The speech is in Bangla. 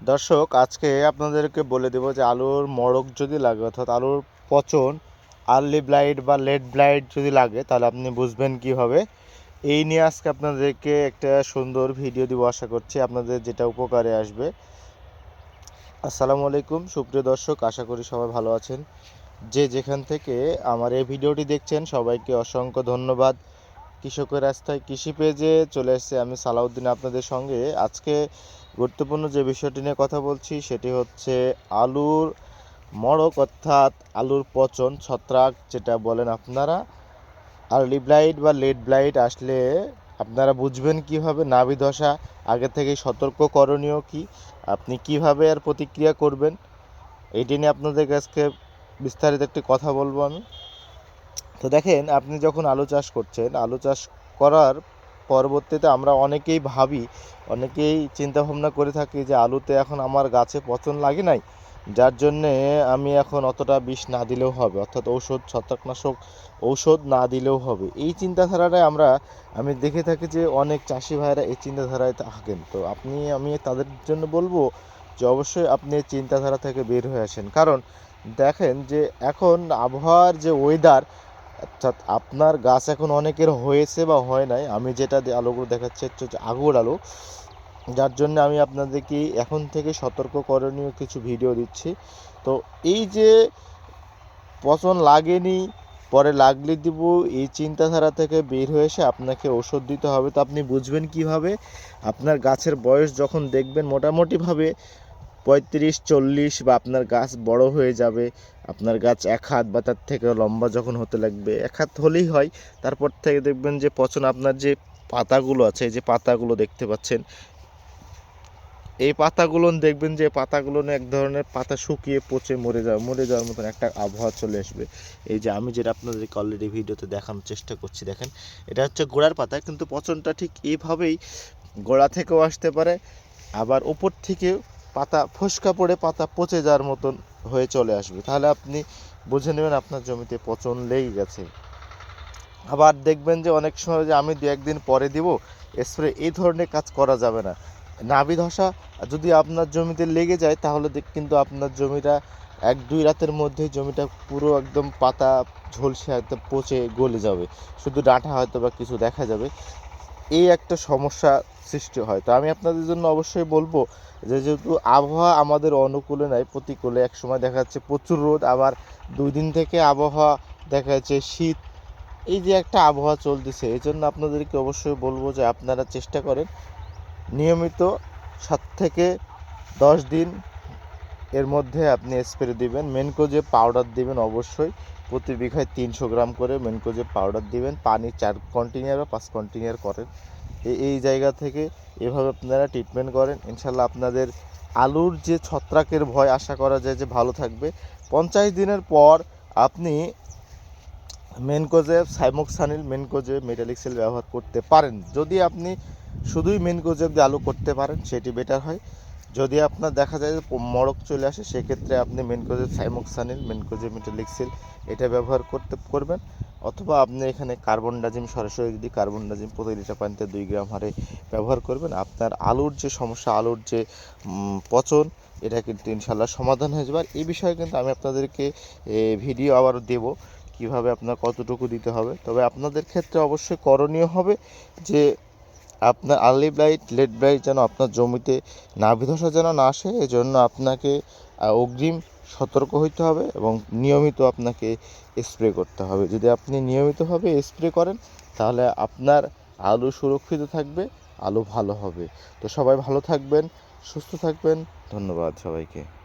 দর্শক, আজকে আপনাদেরকে বলে দেবো যে আলুর মড়ক যদি লাগে, অর্থাৎ আলুর পচন আর্লি ব্লাইট বা লেট ব্লাইট যদি লাগে, তাহলে আপনি বুঝবেন কীভাবে। এই নিয়ে আজকে আপনাদেরকে একটা সুন্দর ভিডিও দিব, আশা করছি আপনাদের যেটা উপকারে আসবে। আসসালামু আলাইকুম, সুপ্রিয় দর্শক, আশা করি সবাই ভালো আছেন। যে যেখান থেকে আমার এই ভিডিওটি দেখছেন, সবাইকে অসংখ্য ধন্যবাদ। কৃষকের রাস্তায় কৃষি পেজে চলে এসেছে আমি সালাউদ্দিন আপনাদের সঙ্গে। আজকে গুরুত্বপূর্ণ যে বিষয়টি নিয়ে কথা বলছি সেটি হচ্ছে আলুর মড়ক অর্থাৎ আলুর পচন ছত্রাক যেটা বলেন আপনারা। আর্লি ব্লাইট বা লেট ব্লাইট আসলে আপনারা বুঝবেন কীভাবে, নাভি ধসা আগে থেকে সতর্ক করণীয় কি, আপনি কীভাবে আর প্রতিক্রিয়া করবেন, এটি নিয়ে আপনাদের কাছকে বিস্তারিত একটি কথা বলব আমি। তো দেখেন, আপনি যখন আলু চাষ করছেন, আলু চাষ করার পরবর্তীতে আমরা অনেকেই ভাবি, অনেকেই চিন্তা ভাবনা করে থাকি যে আলুতে এখন আমার গাছে পচন লাগে নাই। যার জন্যে আমি এখন অতটা বিষ না দিলেও হবে, অর্থাৎ ঔষধ, ছত্রাকনাশক ঔষধ না দিলেও হবে। এই চিন্তাধারাটাই আমরা, আমি দেখে থাকি যে অনেক চাষি ভাইরা এই চিন্তাধারায় থাকেন। তো আপনি, আমি তাদের জন্য বলব যে অবশ্যই আপনি চিন্তাধারা থেকে বের হয়ে আসেন। কারণ দেখেন যে এখন আবহাওয়ার যে ওয়েদার অর্থাৎ আপনার গাছ এখন অনেকের হয়েছে বা হয় নাই। আমি যেটা আলুগুলো দেখাচ্ছি হচ্ছে আগুর আলু। যার জন্য আমি আপনাদেরকে এখন থেকে সতর্ক করণীয় কিছু ভিডিও দিচ্ছি। তো এই যে পচন লাগেনি, পরে লাগলে দিব, এই চিন্তাধারা থেকে বের হয়ে এসে আপনাকে ওষুধ দিতে হবে। তো আপনি বুঝবেন কীভাবে? আপনার গাছের বয়স যখন দেখবেন, মোটামুটিভাবে পঁয়ত্রিশ, চল্লিশ বা আপনার গাছ বড় হয়ে যাবে। আপনার গাছ এক হাত বা তার থেকে লম্বা যখন হতে লাগবে, এক হাত হলেই হয়। তারপর থেকে দেখবেন যে পচন আপনার যে পাতাগুলো আছে, এই যে পাতাগুলো দেখতে পাচ্ছেন, এই পাতাগুলো দেখবেন যে পাতাগুলো এক ধরনের পাতা শুকিয়ে পচে মরে যাওয়া, মরে যাওয়ার মতন একটা আবহাওয়া চলে আসবে। এই যে আমি যেটা আপনাদেরকে অলরেডি ভিডিওতে দেখানোর চেষ্টা করছি, দেখেন, এটা হচ্ছে গোড়ার পাতা, কিন্তু পচনটা ঠিক এইভাবেই গোড়া থেকেও আসতে পারে, আবার ওপর থেকে পাতা, ফসকা পড়ে পাতা পচে যাওয়ার মতন হয়ে চলে আসবে। তাহলে আপনি বুঝে নেবেন আপনার জমিতে পচন লেগে গেছে। আবার দেখবেন যে অনেক সময় যে আমি দু একদিন পরে দিব স্প্রে এই ধরনের কাজ করা যাবে না। নাবি ধসা যদি আপনার জমিতে লেগে যায়, তাহলে কিন্তু আপনার জমিটা এক দুই রাতের মধ্যে জমিটা পুরো একদম পাতা ঝলসে একদম পচে গলে যাবে। শুধু ডাঁটা হয়তো বা কিছু দেখা যাবে। এই একটা সমস্যা সৃষ্টি হয়। তো আমি আপনাদের জন্য অবশ্যই বলব যে যেহেতু আবহাওয়া আমাদের অনুকূলে নাই, প্রতিকূলে এক সময় দেখা যাচ্ছে প্রচুর রোদ, আবার দুই দিন থেকে আবহাওয়া দেখা যাচ্ছে শীত, এই যে একটা আবহাওয়া চলতেছে, এই জন্য আপনাদেরকে অবশ্যই বলব যে আপনারা চেষ্টা করেন নিয়মিত সাত থেকে দশ দিন এর মধ্যে আপনি স্প্রে দিবেন। মেনকোজে পাউডার দিবেন অবশ্যই। প্রতি বিঘায় তিনশো গ্রাম করে মেনকোজে পাউডার দিবেন। পানি চার কন্টিনিউর বা পাঁচ কন্টিনিউর করেন। এই এই জায়গা থেকে এভাবে আপনারা ট্রিটমেন্ট করেন। ইনশাল্লাহ আপনাদের আলুর যে ছত্রাকের ভয় আশা করা যায় যে ভালো থাকবে। পঞ্চাশ দিনের পর আপনি mancozeb cymoxanil mancozeb metalaxyl ব্যবহার করতে পারেন। যদি আপনি শুধুই মেনকোজেব দিয়ে আলু করতে পারেন, সেটি বেটার হয়। যদি আপনার দেখা যায় মড়ক চলে আসে, সেক্ষেত্রে আপনি mancozeb cymoxanil mancozeb metalaxyl এটা ব্যবহার করতে করবেন। অথবা আপনি এখানে কার্বন ডাজিম সরাসরি যদি কার্বন ডাজিম প্রতি লিটার পানিতে দুই গ্রাম হারে ব্যবহার করবেন, আপনার আলুর যে সমস্যা, আলুর যে পচন, এটা কিন্তু ইনশাল্লাহ সমাধান হয়ে যাবে। আর এই বিষয়ে কিন্তু আমি আপনাদেরকে ভিডিও আবার দেবো কীভাবে আপনার কতটুকু দিতে হবে। তবে আপনাদের ক্ষেত্রে অবশ্যই করণীয় হবে যে আপনার আর্লি ব্লাইট লেট ব্লাইট যেন আপনার জমিতে নাভি ধসা যেন না আসে, এজন্য আপনাকে অগ্রিম সতর্ক হইতে হবে এবং নিয়মিত আপনাকে স্প্রে করতে হবে। যদি আপনি নিয়মিতভাবে স্প্রে করেন, তাহলে আপনার আলু সুরক্ষিত থাকবে, আলু ভালো হবে। তো সবাই ভালো থাকবেন, সুস্থ থাকবেন, ধন্যবাদ সবাইকে।